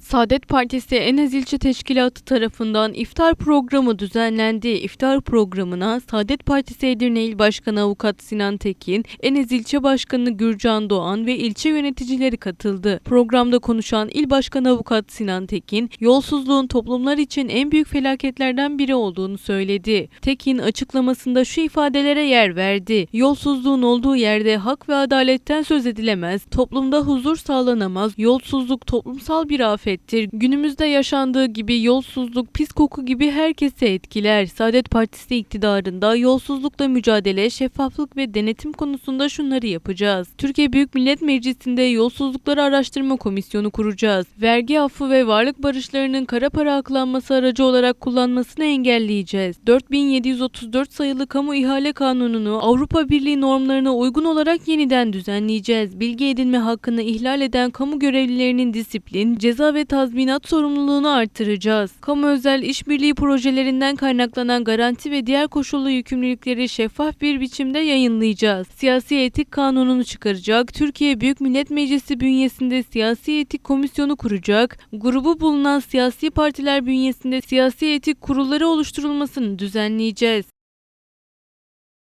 Saadet Partisi Enez İlçe Teşkilatı tarafından iftar programı düzenlendi. İftar programına Saadet Partisi Edirne İl Başkanı Avukat Sinan Tekin, Enez İlçe Başkanı Gürcan Doğan ve ilçe yöneticileri katıldı. Programda konuşan İl Başkanı Avukat Sinan Tekin, yolsuzluğun toplumlar için en büyük felaketlerden biri olduğunu söyledi. Tekin açıklamasında şu ifadelere yer verdi. Yolsuzluğun olduğu yerde hak ve adaletten söz edilemez, toplumda huzur sağlanamaz, yolsuzluk toplumsal bir afettir. Günümüzde yaşandığı gibi yolsuzluk, pis koku gibi herkese etkiler. Saadet Partisi iktidarında yolsuzlukla mücadele, şeffaflık ve denetim konusunda şunları yapacağız. Türkiye Büyük Millet Meclisi'nde yolsuzlukları araştırma komisyonu kuracağız. Vergi affı ve varlık barışlarının kara para aklanması aracı olarak kullanmasını engelleyeceğiz. 4734 sayılı kamu ihale kanununu Avrupa Birliği normlarına uygun olarak yeniden düzenleyeceğiz. Bilgi edinme hakkını ihlal eden kamu görevlilerinin disiplin, ceza ve tazminat sorumluluğunu artıracağız. Kamu özel işbirliği projelerinden kaynaklanan garanti ve diğer koşullu yükümlülükleri şeffaf bir biçimde yayınlayacağız. Siyasi etik kanununu çıkaracak, Türkiye Büyük Millet Meclisi bünyesinde siyasi etik komisyonu kuracak, grubu bulunan siyasi partiler bünyesinde siyasi etik kurulları oluşturulmasını düzenleyeceğiz.